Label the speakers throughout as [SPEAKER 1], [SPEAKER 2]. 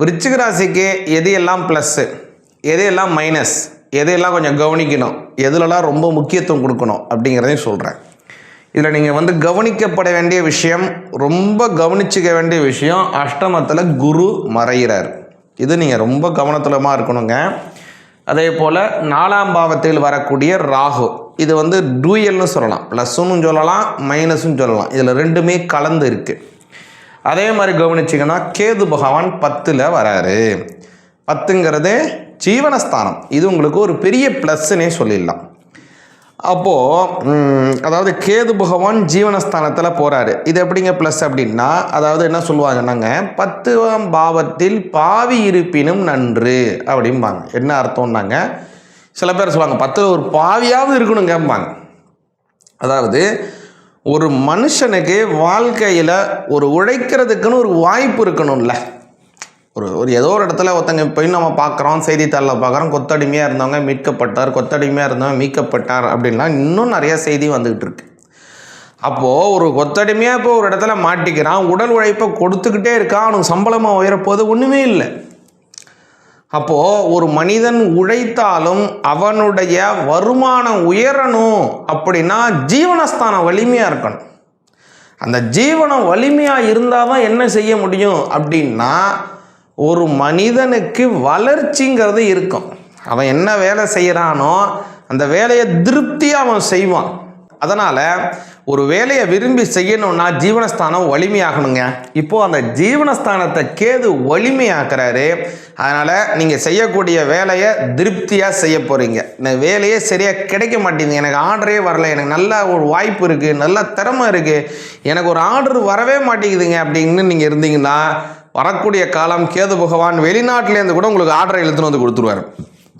[SPEAKER 1] விருச்சிக ராசிக்கு எது எல்லாம் ப்ளஸ்ஸு எது எல்லாம் மைனஸ் எதையெல்லாம் கொஞ்சம் கவனிக்கணும் எதுலலாம் ரொம்ப முக்கியத்துவம் கொடுக்கணும் அப்படிங்கிறதையும் சொல்கிறேன் இதில் நீங்கள் வந்து கவனிக்கப்பட வேண்டிய விஷயம் ரொம்ப கவனிச்சிக்க வேண்டிய விஷயம் அஷ்டமத்தில் குரு மறைகிறார் இது நீங்கள் ரொம்ப கவனத்துலமாக இருக்கணுங்க. அதே போல் நாலாம் பாவத்தில் வரக்கூடிய ராகு இது வந்து டூயல்னு சொல்லலாம். ப்ளஸ்ஸுன்னு சொல்லலாம் மைனஸும் சொல்லலாம். இதில் ரெண்டுமே கலந்து இருக்குது அதே மாதிரி கவனிச்சிங்கன்னா கேது பகவான் பத்தில் வராரு. பத்துங்கிறது ஜீவனஸ்தானம். இது உங்களுக்கு ஒரு பெரிய ப்ளஸ்ஸுன்னே சொல்லிடலாம். அப்போது அதாவது கேது பகவான் ஜீவனஸ்தானத்தில் போகிறாரு இது எப்படிங்க ப்ளஸ் அப்படின்னா அதாவது என்ன சொல்லுவாங்கன்னாங்க பத்துவாம் பாவத்தில் பாவி இருப்பினும் நன்று அப்படிம்பாங்க. என்ன அர்த்தம்னாங்க? சில பேர் சொல்லுவாங்க பத்தில் ஒரு பாவியாவது இருக்கணுங்கம்பாங்க. அதாவது ஒரு மனுஷனுக்கு வாழ்க்கையில் ஒரு உழைக்கிறதுக்குன்னு ஒரு வாய்ப்பு இருக்கணும்ல. ஒரு ஒரு ஏதோ ஒரு இடத்துல ஒருத்தங்க போய் நம்ம பார்க்குறோம் செய்தித்தாளில் பார்க்குறோம் கொத்தடிமையாக இருந்தவங்க மீட்கப்பட்டார் கொத்தடிமையாக இருந்தவங்க மீட்கப்பட்டார் அப்படின்லாம் இன்னும் நிறைய செய்தி வந்துக்கிட்டு இருக்கு. அப்போது ஒரு கொத்தடிமையாக இப்போ ஒரு இடத்துல மாட்டிக்கிறான் உடல் உழைப்பை கொடுத்துக்கிட்டே இருக்கான் அவனுக்கு சம்பளமாக உயரப்போது ஒன்றுமே இல்லை. அப்போது ஒரு மனிதன் உழைத்தாலும் அவனுடைய வருமானம் உயரணும் அப்படின்னா ஜீவனஸ்தானம் வலிமையாக இருக்கணும். அந்த ஜீவனம் வலிமையாக இருந்தால் தான் என்ன செய்ய முடியும் அப்படின்னா ஒரு மனிதனுக்கு வளர்ச்சிங்கிறது இருக்கும். அவன் என்ன வேலை செய்கிறானோ அந்த வேலையை திருப்தியாக அவன் செய்வான். அதனால் ஒரு வேலையை விரும்பி செய்யணும்னா ஜீவனஸ்தானம் வலிமையாகணுங்க. இப்போது அந்த ஜீவனஸ்தானத்தை கேது வலிமையாக்குறாரு. அதனால் நீங்கள் செய்யக்கூடிய வேலையை திருப்தியாக செய்ய போகிறீங்க இந்த வேலையே சரியாக கிடைக்க மாட்டேங்குது. எனக்கு ஆர்டரே வரல. எனக்கு நல்ல ஒரு வாய்ப்பு இருக்குது நல்ல திறமை இருக்குது எனக்கு ஒரு ஆர்டர் வரவே மாட்டேங்குதுங்க அப்படின்னு நீங்கள் இருந்தீங்கன்னா வரக்கூடிய காலம் கேது பகவான் வெளிநாட்டிலேருந்து கூட உங்களுக்கு ஆர்டரை எழுத்துன்னு வந்து கொடுத்துருவார்.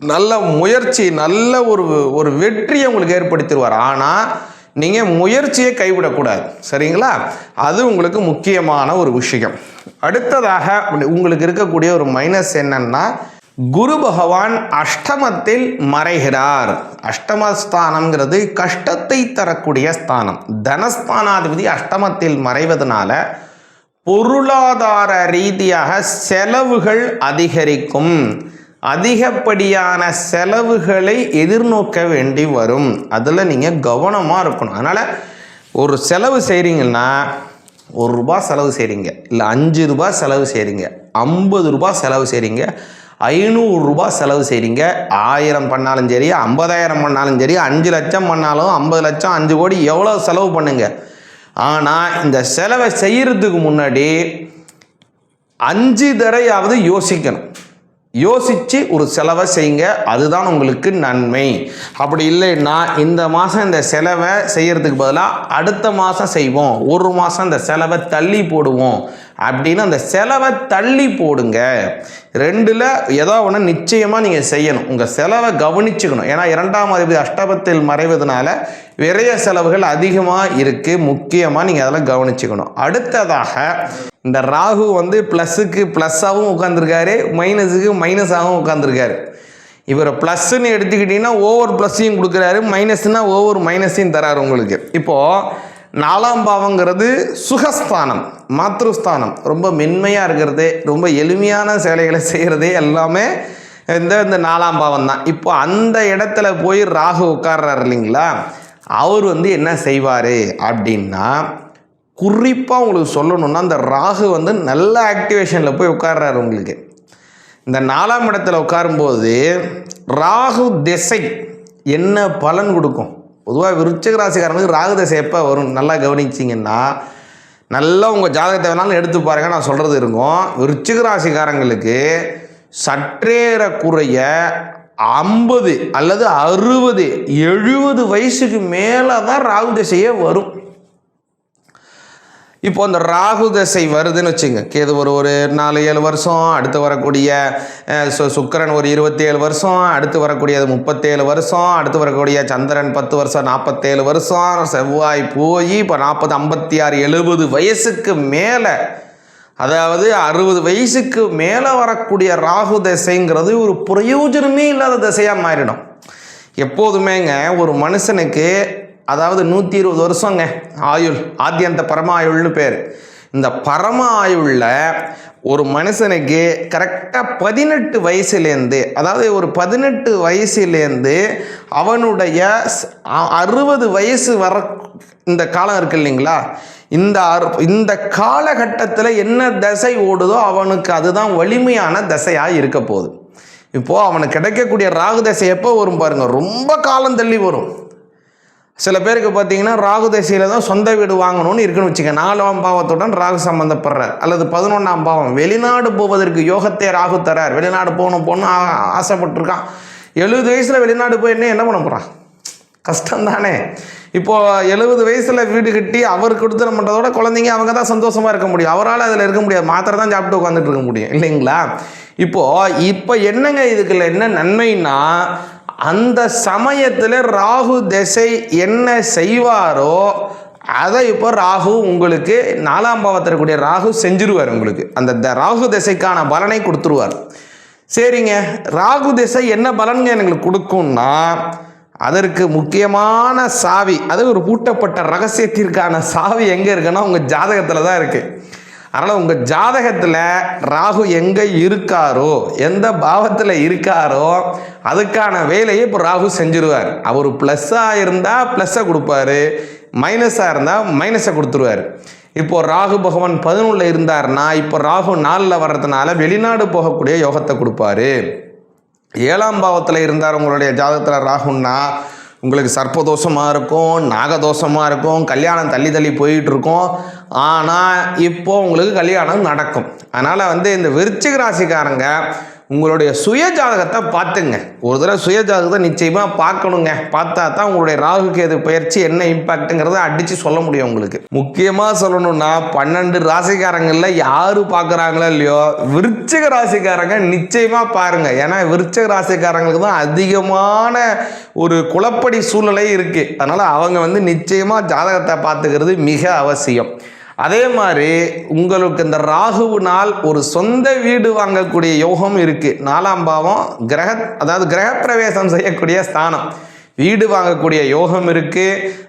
[SPEAKER 1] நல்ல முயற்சி நல்ல ஒரு ஒரு வெற்றியை உங்களுக்கு ஏற்படுத்திடுவார். ஆனால் நீங்கள் முயற்சியை கைவிடக்கூடாது. சரிங்களா? அது உங்களுக்கு முக்கியமான ஒரு விஷயம். அடுத்ததாக உங்களுக்கு இருக்கக்கூடிய ஒரு மைனஸ் என்னன்னா குரு பகவான் அஷ்டமத்தில் மறைகிறார். அஷ்டமஸ்தானம்ங்கிறது கஷ்டத்தை தரக்கூடிய ஸ்தானம். தனஸ்தானாதிபதி அஷ்டமத்தில் மறைவதனால பொருளாதார ரீதியாக செலவுகள் அதிகரிக்கும். அதிகப்படியான செலவுகளை எதிர்நோக்க வேண்டி வரும். அதில் நீங்கள் கவனமாக இருக்கணும். அதனால் ஒரு செலவு செய்கிறீங்கன்னா ஒரு ரூபா செலவு செய்கிறீங்க இல்லை அஞ்சு ரூபா செலவு செய்கிறீங்க ஐம்பது ரூபா செலவு செய்கிறீங்க ஐநூறுரூபா செலவு செய்கிறீங்க ஆயிரம் பண்ணாலும் சரி ஐம்பதாயிரம் பண்ணாலும் சரி அஞ்சு லட்சம் பண்ணாலும் ஐம்பது லட்சம் அஞ்சு கோடி எவ்வளோ செலவு பண்ணுங்கள் ஆனால் இந்த செலவை செய்கிறதுக்கு முன்னாடி அஞ்சு தடையாவது யோசிக்கணும். யோசித்து ஒரு செலவை செய்யுங்க. அதுதான் உங்களுக்கு நன்மை. அப்படி இல்லைன்னா இந்த மாதம் இந்த செலவை செய்கிறதுக்கு பதிலாக அடுத்த மாதம் செய்வோம். ஒரு மாதம் இந்த செலவை தள்ளி போடுவோம். அப்படின்னு அந்த செலவை தள்ளி போடுங்க. ரெண்டில் ஏதோ ஒன்று நிச்சயமாக நீங்கள் செய்யணும். உங்கள் செலவை கவனிச்சுக்கணும். ஏன்னா இரண்டாம் அதிபதி அஷ்டபத்தில் மறைவதனால விரைய செலவுகள் அதிகமாக இருக்குது முக்கியமாக நீங்கள் அதெல்லாம் கவனிச்சுக்கணும். அடுத்ததாக இந்த ராகு வந்து ப்ளஸ்ஸுக்கு ப்ளஸ்ஸாகவும் உட்காந்துருக்காரு மைனஸுக்கு மைனஸாகவும் உட்காந்துருக்காரு இவரை ப்ளஸ்ன்னு எடுத்துக்கிட்டிங்கன்னா ஓவர் ப்ளஸ்ஸையும் கொடுக்குறாரு மைனஸ்னால் ஓவர் மைனஸையும் தராரு உங்களுக்கு. இப்போது நாலாம் பாவங்கிறது சுகஸ்தானம் மாத்ருஸ்தானம். ரொம்ப மென்மையாக இருக்கிறது ரொம்ப எளிமையான சேலைகளை செய்கிறதே எல்லாமே இந்த இந்த நாலாம் பாவம் தான். இப்போ அந்த இடத்துல போய் ராகு உட்கார்றாரு இல்லைங்களா? அவர் வந்து என்ன செய்வார் அப்படின்னா குறிப்பாக உங்களுக்கு சொல்லணும்னா அந்த ராகு வந்து நல்ல ஆக்டிவேஷனில் போய் உட்கார்றாரு உங்களுக்கு. இந்த நாலாம் இடத்துல உட்காரும்போது ராகு திசை என்ன பலன் கொடுக்கும்? பொதுவாக விருச்சிக ராசிக்காரனுக்கு ராகு திசை எப்போ வரும்? நல்லா கவனிச்சிங்கன்னா நல்லா உங்கள் ஜாதகத்தை வேணாலும் எடுத்து பாருங்க நான் சொல்கிறது இருக்கும் விருச்சிக ராசிக்காரங்களுக்கு சற்றேற குறைய ஐம்பது அல்லது அறுபது எழுபது வயசுக்கு மேலே தான் ராகு திசையே வரும். இப்போ அந்த ராகு தசை வருதுன்னு வச்சுங்க. கேது ஒரு ஒரு நாலு ஏழு வருஷம் அடுத்து வரக்கூடிய சுக்கரன் சு- சுக்கிரன் ஒரு இருபத்தி ஏழு வருஷம் அடுத்து வரக்கூடியது முப்பத்தேழு வருஷம் அடுத்து வரக்கூடிய சந்திரன் பத்து வருஷம் நாற்பத்தேழு வருஷம் செவ்வாய் போய் இப்போ நாற்பது ஐம்பத்தி ஆறு எழுபது வயசுக்கு மேலே அதாவது அறுபது வயசுக்கு மேலே வரக்கூடிய ராகு தசைங்கிறது ஒரு பிரயோஜனமே இல்லாத தசையாக மாறிடும். எப்போதுமேங்க ஒரு மனுஷனுக்கு அதாவது நூற்றி இருபது வருஷங்க. ஆயுள் ஆத்தியந்த பரமாயுள்னு பேர். இந்த பரம ஆயுளில் ஒரு மனுஷனுக்கு கரெக்டாக பதினெட்டு வயசுலேருந்து அதாவது ஒரு பதினெட்டு வயசுலேருந்து அவனுடைய அறுபது வயசு வர இந்த காலம் இருக்கு இல்லைங்களா? இந்த இந்த காலகட்டத்தில் என்ன தசை ஓடுதோ அவனுக்கு அதுதான் வலிமையான தசையாக இருக்க போகுது. இப்போது அவனுக்கு கிடைக்கக்கூடிய ராகு தசை எப்போ வரும் பாருங்க ரொம்ப காலம் தள்ளி வரும். சில பேருக்கு பார்த்தீங்கன்னா ராகு தசையில் தான் சொந்த வீடு வாங்கணும்னு இருக்குன்னு வச்சுக்க நாலாம் பாவத்துடன் ராகு சம்மந்தப்படுறார் அல்லது பதினொன்றாம் பாவம். வெளிநாடு போவதற்கு யோகத்தை ராகு தரார். வெளிநாடு போகணும் போகணும் ஆசைப்பட்டிருக்கான். எழுபது வயசில் வெளிநாடு போய் என்ன என்ன பண்ண போகிறான் கஷ்டம் தானே இப்போது எழுபது வயசில் வீடு கட்டி அவர் கொடுத்துட பண்ணுறதோட குழந்தைங்க அவங்க தான் சந்தோஷமாக இருக்க முடியும். அவரால் அதில் இருக்க முடியாது. மாத்திரை தான் சாப்பிட்டு உட்காந்துட்டு இருக்க முடியும். இல்லைங்களா? இப்போது இப்போ என்னங்க இதுக்குள்ள என்ன நன்மைன்னா அந்த சமயத்தில் ராகு திசை என்ன செய்வாரோ அதை இப்போ ராகு உங்களுக்கு நாலாம் பாவத்தில் இருக்கக்கூடிய ராகு செஞ்சிருவார் உங்களுக்கு. அந்த த- ராகு திசைக்கான பலனை கொடுத்துருவார். சரிங்க. ராகு திசை என்ன பலன்கள் எங்களுக்கு கொடுக்கும்னா அதற்கு முக்கியமான சாவி அது ஒரு பூட்டப்பட்ட ரகசியத்திற்கான சாவி எங்கே இருக்குன்னா உங்கள் ஜாதகத்தில் தான் இருக்குது அதனால் உங்கள் ஜாதகத்தில் ராகு எங்கே இருக்காரோ எந்த பாவத்தில் இருக்காரோ அதுக்கான வேலையை இப்போ ராகு செஞ்சிருவார். அவர் ப்ளஸ்ஸாக இருந்தால் ப்ளஸ்ஸை கொடுப்பாரு மைனஸாக இருந்தால் மைனஸை கொடுத்துருவார். இப்போ ராகு பகவான் பதினொன்றில் இருந்தார்னா இப்போ ராகு நாலில் வர்றதுனால வெளிநாடு போகக்கூடிய யோகத்தை கொடுப்பாரு. ஏழாம் பாவத்தில் இருந்தார் உங்களுடைய ஜாதகத்தில் ராகுன்னா உங்களுக்கு சர்ப்பதோஷமாக இருக்கும் நாகதோஷமாக இருக்கும் கல்யாணம் தள்ளி தள்ளி போயிட்டு இருக்கும் ஆனால் இப்போ உங்களுக்கு கல்யாணம் நடக்கும். அதனால் வந்து இந்த விருச்சிக ராசிக்காரங்க உங்களுடைய சுய ஜாதகத்தை பார்த்துங்க. ஒரு தடவை சுய ஜாதகத்தை நிச்சயமாக பார்க்கணுங்க. பார்த்தா தான் உங்களுடைய ராகு கேது பயிற்சி என்ன இம்பாக்ட்டுங்கிறத அடித்து சொல்ல முடியும் உங்களுக்கு. முக்கியமாக சொல்லணும்னா பன்னெண்டு ராசிக்காரங்களில் யார் பார்க்குறாங்களோ இல்லையோ விருச்சிக ராசிக்காரங்க நிச்சயமாக பாருங்கள் ஏன்னா விருச்சிக ராசிக்காரங்களுக்கு தான் அதிகமான ஒரு குழப்படி சூழ்நிலை இருக்குது அதனால் அவங்க வந்து நிச்சயமாக ஜாதகத்தை பார்த்துக்கிறது மிக அவசியம். அதே மாதிரி உங்களுக்கு இந்த ராகுவினால் ஒரு சொந்த வீடு வாங்கக்கூடிய யோகம் இருக்கு. நாலாம் பாவம் கிரக அதாவது கிரகப்பிரவேசம் செய்யக்கூடிய ஸ்தானம். வீடு வாங்கக்கூடிய யோகம் இருக்கு.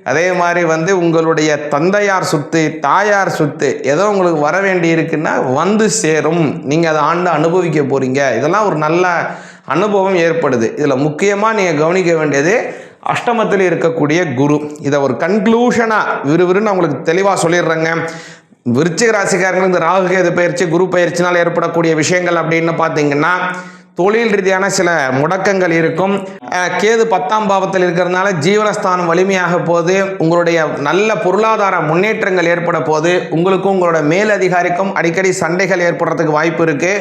[SPEAKER 1] அதே மாதிரி வந்து உங்களுடைய தந்தையார் சொத்து தாயார் சொத்து ஏதோ உங்களுக்கு வர வேண்டி இருக்குன்னா வந்து சேரும். நீங்கள் அதை ஆண்டு அனுபவிக்க போறீங்க. இதெல்லாம் ஒரு நல்ல அனுபவம் ஏற்படுது. இதில் முக்கியமாக நீங்கள் கவனிக்க வேண்டியது அஷ்டமத்தில் இருக்கக்கூடிய குரு. இதை ஒரு கன்க்ளூஷனாக விறுவிறுன்னு அவங்களுக்கு தெளிவாக சொல்லிடுறேங்க. விருச்சிக ராசிக்காரங்களுக்கு இந்த ராகு கேது பயிற்சி குரு பயிற்சினால் ஏற்படக்கூடிய விஷயங்கள் அப்படின்னு பார்த்தீங்கன்னா தொழில் ரீதியான சில முடக்கங்கள் இருக்கும். கேது பத்தாம் பாவத்தில் இருக்கிறதுனால ஜீவனஸ்தானம் வலிமையாக போது உங்களுடைய நல்ல பொருளாதார முன்னேற்றங்கள் ஏற்பட போது உங்களுக்கும் உங்களோட மேல் அதிகாரிக்கும் அடிக்கடி சண்டைகள் ஏற்படுறதுக்கு வாய்ப்பு இருக்கு.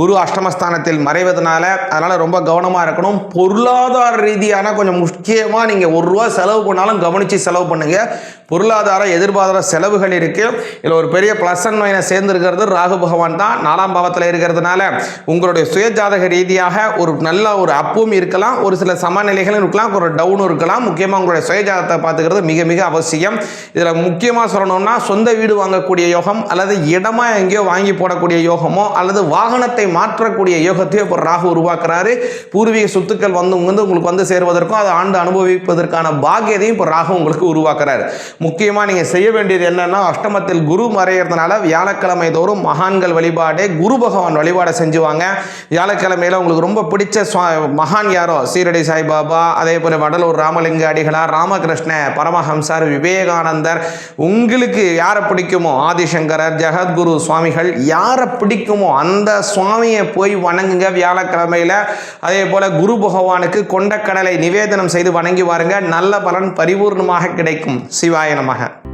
[SPEAKER 1] குரு அஷ்டமஸ்தானத்தில் மறைவதனால அதனால ரொம்ப கவனமாக இருக்கணும். பொருளாதார ரீதியான கொஞ்சம் முக்கியமாக நீங்கள் ஒரு ரூபா செலவு பண்ணாலும் கவனித்து செலவு பண்ணுங்க. பொருளாதார எதிர்பாராத செலவுகள் இருக்கு. இதில் ஒரு பெரிய ப்ளஸ் அண்ட் மைனஸ் சேர்ந்து இருக்கிறது ராகு பகவான் தான் நாலாம் பாவத்தில் இருக்கிறதுனால உங்களுடைய சுயஜாதக ரீதியாக ஒரு நல்ல ஒரு அப்பும் இருக்கலாம் ஒரு சில சமநிலைகளும் இருக்கலாம் ஒரு டவுனும் இருக்கலாம். முக்கியமாக உங்களுடைய சுயஜாதத்தை பார்த்துக்கிறது மிக மிக அவசியம். இதில் முக்கியமாக சொல்லணும்னா சொந்த வீடு வாங்கக்கூடிய யோகம் அல்லது இடமா எங்கேயோ வாங்கி போடக்கூடிய யோகமோ அல்லது வாகனத்தை மாற்றக்கூடிய யோகத்தையோ இப்போ ராகு உருவாக்குறாரு. பூர்வீக சொத்துக்கள் வந்து வந்து உங்களுக்கு வந்து சேருவதற்கும் அதை ஆண்டு அனுபவிப்பதற்கான பாக்கியதையும் இப்போ ராகு உங்களுக்கு உருவாக்குறாரு. முக்கியமாக நீங்கள் செய்ய வேண்டியது என்னன்னா அஷ்டமத்தில் குரு மறையிறதுனால வியாழக்கிழமை தோறும் மகான்கள் வழிபாடு குரு பகவான் வழிபாடை செஞ்சுவாங்க. வியாழக்கிழமையில உங்களுக்கு ரொம்ப பிடிச்ச சுவா- மகான் யாரோ? சீரடி சாய்பாபா அதே போல் வடலூர் ராமலிங்க அடிகளார் ராமகிருஷ்ண பரமஹம்சர் விவேகானந்தர். உங்களுக்கு யாரை பிடிக்குமோ? ஆதிசங்கரர் ஜெகத்குரு சுவாமிகள் யாரை பிடிக்குமோ? அந்த சுவாமியை போய் வணங்குங்க வியாழக்கிழமையில. அதே போல் குரு பகவானுக்கு கொண்டக்கடலை நிவேதனம் செய்து வணங்கி வாருங்க. நல்ல பலன் பரிபூர்ணமாக கிடைக்கும். சிவாய நமக.